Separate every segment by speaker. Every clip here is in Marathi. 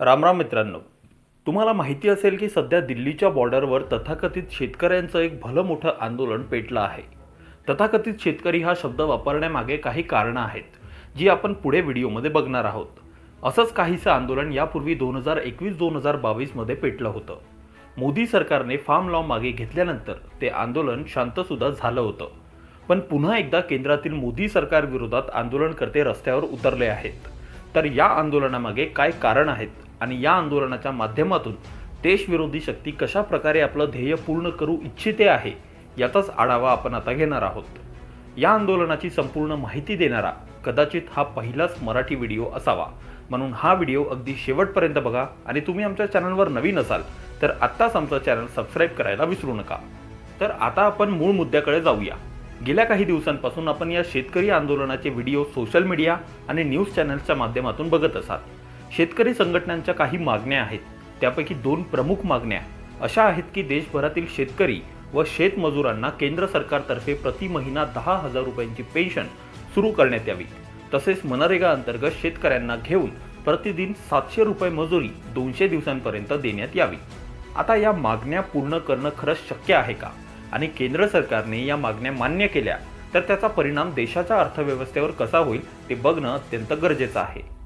Speaker 1: रामराम मित्रांनो तुम्हाला माहिती असेल की सध्या दिल्लीच्या बॉर्डरवर तथाकथित शेतकऱ्यांचं एक भलं मोठं आंदोलन पेटलं आहे. तथाकथित शेतकरी हा शब्द वापरण्यामागे काही कारणं आहेत जी आपण पुढे व्हिडिओमध्ये बघणार आहोत. असंच काहीसं आंदोलन यापूर्वी दोन हजार एकवीस दोन हजार बावीसमध्ये पेटलं होतं. मोदी सरकारने फार्म लॉ मागे घेतल्यानंतर ते आंदोलन शांतसुद्धा झालं होतं. पण पुन्हा एकदा केंद्रातील मोदी सरकारविरोधात आंदोलनकर्ते रस्त्यावर उतरले आहेत. तर या आंदोलनामागे काय कारण आहेत आणि या आंदोलनाच्या माध्यमातून देशविरोधी शक्ती कशा प्रकारे आपलं ध्येय पूर्ण करू इच्छिते आहे याचाच आढावा आपण आता घेणार आहोत. या आंदोलनाची संपूर्ण माहिती देणारा कदाचित हा पहिलाच मराठी व्हिडिओ असावा. म्हणून हा व्हिडिओ अगदी शेवटपर्यंत बघा आणि तुम्ही आमच्या चॅनलवर नवीन असाल तर आत्ताच आमचं चॅनल सबस्क्राईब करायला विसरू नका. तर आता आपण मूळ मुद्द्याकडे जाऊया. गेल्या काही दिवसांपासून आपण या शेतकरी आंदोलनाचे व्हिडिओ सोशल मीडिया आणि न्यूज चॅनल्सच्या माध्यमातून बघत असाल. शेतकरी संघटनांच्या काही मागण्या आहेत. त्यापैकी दोन प्रमुख मागण्या अशा आहेत की देशभरातील शेतकरी व शेतमजुरांना केंद्र सरकारतर्फे प्रति महिना दहा हजार रुपयांची पेन्शन सुरू करण्यात यावी. तसेच मनरेगा अंतर्गत शेतकऱ्यांना घेऊन प्रतिदिन सातशे रुपये मजुरी दोनशे दिवसांपर्यंत देण्यात यावी. आता या मागण्या पूर्ण करणं खरंच शक्य आहे का? आणि केंद्र सरकारने या मागण्या मान्य केल्या तर त्याचा परिणाम देशाच्या अर्थव्यवस्थेवर कसा होईल ते बघणं अत्यंत गरजेचं आहे.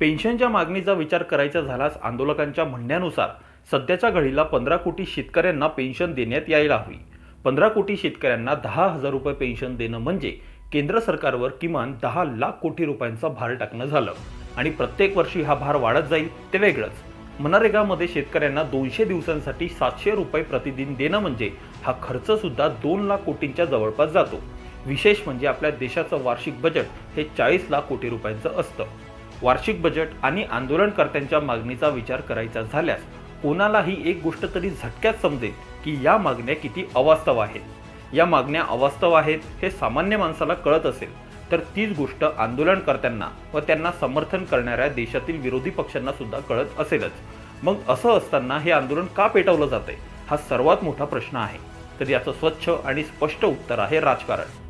Speaker 1: पेन्शनच्या मागणीचा विचार करायचा झाल्यास आंदोलकांच्या म्हणण्यानुसार सध्याच्या घडीला पंधरा कोटी शेतकऱ्यांना पेन्शन देण्यात यायला हवी. पंधरा कोटी शेतकऱ्यांना दहा हजार रुपये पेन्शन देणं म्हणजे केंद्र सरकारवर किमान दहा लाख कोटी रुपयांचा भार टाकणं झालं आणि प्रत्येक वर्षी हा भार वाढत जाईल ते वेगळंच. मनरेगामध्ये शेतकऱ्यांना दोनशे दिवसांसाठी सातशे रुपये प्रतिदिन देणं म्हणजे हा खर्च सुद्धा दोन लाख कोटींच्या जवळपास जातो. विशेष म्हणजे आपल्या देशाचं वार्षिक बजेट हे चाळीस लाख कोटी रुपयांचं असतं. वार्षिक बजेट आणि आंदोलनकर्त्यांच्या मागणीचा विचार करायचा झाल्यास कोणालाही एक गोष्ट तरी झटक्यात समजेल की या मागण्या किती अवास्तव आहेत? या मागण्या अवास्तव आहेत हे सामान्य माणसाला कळत असेल. तर तीच गोष्ट आंदोलनकर्त्यांना व त्यांना समर्थन करणाऱ्या देशातील विरोधी पक्षांना सुद्धा कळत असेलच. मग असं असताना हे आंदोलन का पेटवलं जाते हा सर्वात मोठा प्रश्न आहे. तर याचं स्वच्छ आणि स्पष्ट उत्तर आहे राजकारण.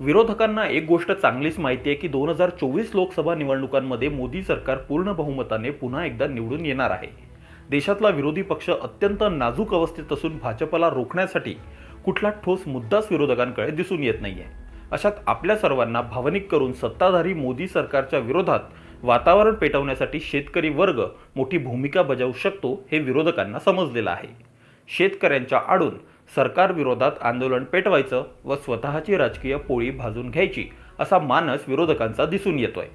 Speaker 1: विरोधकांना एक गोष्ट चांगलीच माहिती आहे की दोन हजार चोवीस लोकसभा निवडणुकांमध्ये मोदी सरकार पूर्ण बहुमताने पुन्हा एकदा निवडून येणार आहे. देशातला विरोधी पक्ष अत्यंत नाजूक अवस्थेत असून भाजपला रोखण्यासाठी कुठला ठोस मुद्दाच विरोधकांकडे दिसून येत नाहीये. अशात आपल्या सर्वांना भावनिक करून सत्ताधारी मोदी सरकारच्या विरोधात वातावरण पेटवण्यासाठी शेतकरी वर्ग मोठी भूमिका बजावू शकतो हे विरोधकांना समजलेलं आहे. शेतकऱ्यांच्या आडून सरकारविरोधात आंदोलन पेटवायचं व स्वतःची राजकीय पोळी भाजून घ्यायची असा मानस विरोधकांचा दिसून येतोय.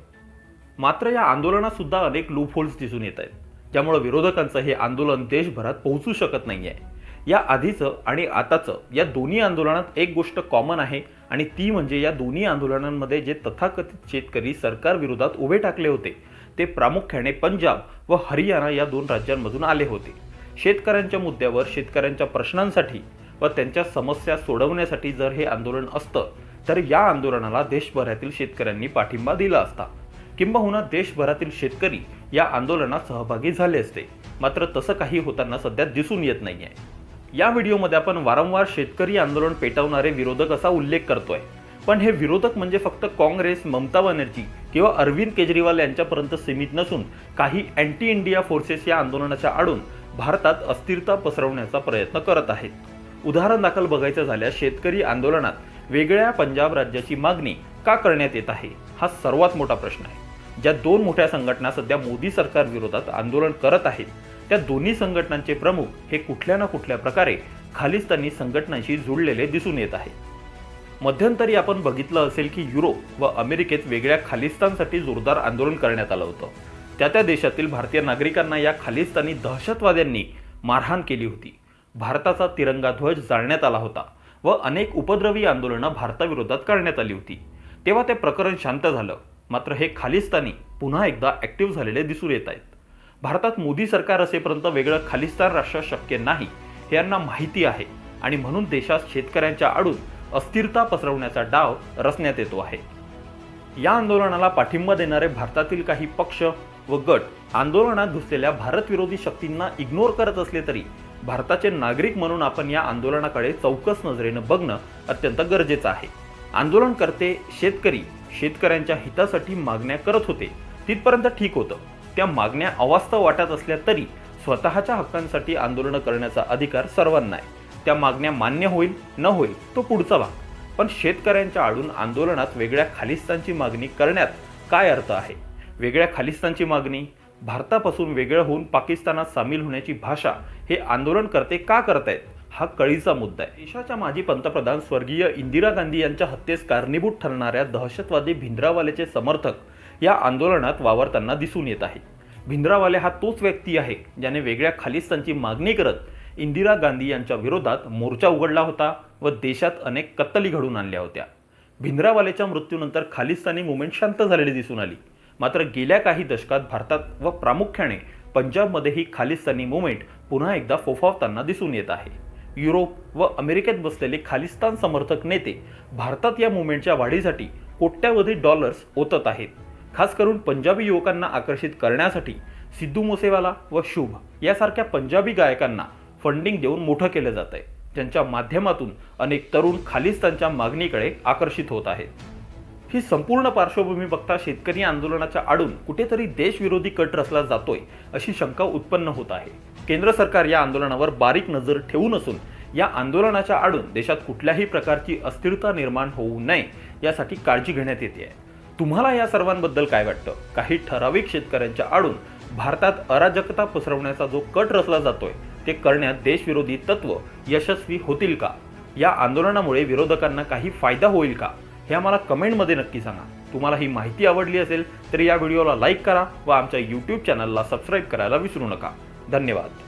Speaker 1: मात्र या आंदोलनात सुद्धा अनेक लूपहोल्स दिसून येत आहेत. त्यामुळे विरोधकांचं हे आंदोलन देशभरात पोहोचू शकत नाहीये. या आधीचं आणि आताचं या दोन्ही आंदोलनात एक गोष्ट कॉमन आहे आणि ती म्हणजे या दोन्ही आंदोलनांमध्ये जे तथाकथित शेतकरी सरकारविरोधात उभे टाकले होते ते प्रामुख्याने पंजाब व हरियाणा या दोन राज्यांमधून आले होते. शेतकऱ्यांच्या मुद्द्यावर शेतकऱ्यांच्या प्रश्नांसाठी व त्यांच्या समस्या सोडवण्यासाठी जर हे आंदोलन असतं तर या आंदोलनाला देशभरातील शेतकऱ्यांनी पाठिंबा दिला असता. किंबहुना देशभरातील शेतकरी या आंदोलनात सहभागी झाले असते. मात्र तसं काही होताना सध्या दिसून येत नाही आहे या व्हिडिओमध्ये आपण वारंवार शेतकरी आंदोलन पेटवणारे विरोधक असा उल्लेख करतोय. पण हे विरोधक म्हणजे फक्त काँग्रेस ममता बॅनर्जी किंवा अरविंद केजरीवाल यांच्यापर्यंत सीमित नसून काही अँटी इंडिया फोर्सेस या आंदोलनाच्या आडून भारतात अस्थिरता पसरवण्याचा प्रयत्न करत आहेत. उदाहरण दाखल बघायचं झाल्यास शेतकरी आंदोलनात वेगळ्या पंजाब राज्याची मागणी का करण्यात येत आहे हा सर्वात मोठा प्रश्न आहे. ज्या दोन मोठ्या संघटना सध्या मोदी सरकार विरोधात आंदोलन करत आहेत त्या दोन्ही संघटनांचे प्रमुख हे कुठल्या ना कुठल्या प्रकारे खालिस्तानी संघटनांशी जुळलेले दिसून येत आहे. मध्यंतरी आपण बघितलं असेल की युरोप व अमेरिकेत वेगळ्या खालिस्तानसाठी जोरदार आंदोलन करण्यात आलं होतं. त्या त्या देशातील भारतीय नागरिकांना या खालिस्तानी दहशतवाद्यांनी मारहाण केली होती. भारताचा तिरंगा ध्वज जाळण्यात आला होता व अनेक उपद्रवी आंदोलनं भारताविरोधात करण्यात आली होती. तेव्हा ते प्रकरण शांत झालं. मात्र हे खालिस्तानी पुन्हा एकदा ॲक्टिव्ह झालेले दिसून येत आहेत. भारतात मोदी सरकार असेपर्यंत वेगळं खालिस्तान राष्ट्र शक्य नाही हे यांना माहिती आहे आणि म्हणून देशात शेतकऱ्यांच्या आडून अस्थिरता पसरवण्याचा डाव रचण्यात येतो आहे. या आंदोलनाला पाठिंबा देणारे भारतातील काही पक्ष व गट आंदोलनात घुसलेल्या भारतविरोधी शक्तींना इग्नोर करत असले तरी भारताचे नागरिक म्हणून आपण या आंदोलनाकडे चौकस नजरेनं बघणं अत्यंत गरजेचं आहे. आंदोलनकर्ते शेतकरी शेतकऱ्यांच्या हितासाठी मागण्या करत होते. तिथपर्यंत ठीक होतं. त्या मागण्या अवास्तव वाटत असल्या तरी स्वतःच्या हक्कांसाठी आंदोलनं करण्याचा अधिकार सर्वांना आहे. त्या मागण्या मान्य होईल न होईल तो पुढचा भाग. पण शेतकऱ्यांच्या आडून आंदोलनात वेगळ्या खालिस्तानची मागणी करण्यात काय अर्थ आहे? वेगळ्या खालिस्तानची मागणी? भारतापासून वेगळं होऊन पाकिस्तानात सामील होण्याची भाषा हे आंदोलनकर्ते का करत आहेत हा कळीचा मुद्दा आहे. देशाच्या माजी पंतप्रधान स्वर्गीय इंदिरा गांधी यांच्या हत्येस कारणीभूत ठरणाऱ्या दहशतवादी भिंद्रावालेचे समर्थक या आंदोलनात वावरताना दिसून येत आहे. भिंद्रावाले हा तोच व्यक्ती आहे ज्याने वेगळ्या खालिस्तानची मागणी करत इंदिरा गांधी यांच्या विरोधात मोर्चा उघडला होता व देशात अनेक कत्तली घडून आणल्या होत्या. भिंद्रावालेच्या मृत्यूनंतर खालिस्तानी मुवमेंट शांत झालेली दिसून आली. मात्र गेल्या काही दशकात भारतात व प्रामुख्याने पंजाबमध्येही खालिस्तानी मुवमेंट पुन्हा एकदा फोफावताना दिसून येत आहे. युरोप व अमेरिकेत बसलेले खालिस्तान समर्थक नेते भारतात या मुवमेंटच्या वाढीसाठी कोट्यावधी डॉलर्स ओतत आहेत. खास करून पंजाबी युवकांना आकर्षित करण्यासाठी सिद्धू मोसेवाला व शुभ यासारख्या पंजाबी गायकांना फंडिंग देऊन मोठं केलं जात आहे ज्यांच्या माध्यमातून अनेक तरुण खालिस्तानच्या मागणीकडे आकर्षित होत आहेत. ही संपूर्ण पार्श्वभूमी बघता शेतकरी आंदोलनाच्या आडून कुठेतरी देशविरोधी कट रचला जातोय अशी शंका उत्पन्न होत आहे. केंद्र सरकार या आंदोलनावर बारीक नजर ठेवून असून या आंदोलनाच्या आडून देशात कुठल्याही प्रकारची अस्थिरता निर्माण होऊ नये यासाठी काळजी घेण्यात येते आहे. तुम्हाला या सर्वांबद्दल काय वाटतं? काही ठराविक शेतकऱ्यांच्या आडून भारतात अराजकता पसरवण्याचा जो कट रचला जातोय ते करण्यात देशविरोधी तत्व यशस्वी होतील का? या आंदोलनामुळे विरोधकांना काही फायदा होईल का? हे आम्हाला कमेंटमध्ये नक्की सांगा. तुम्हाला ही माहिती आवडली असेल तर या व्हिडिओला लाईक करा व आमच्या यूट्यूब चॅनलला सबस्क्राईब करायला विसरू नका. धन्यवाद.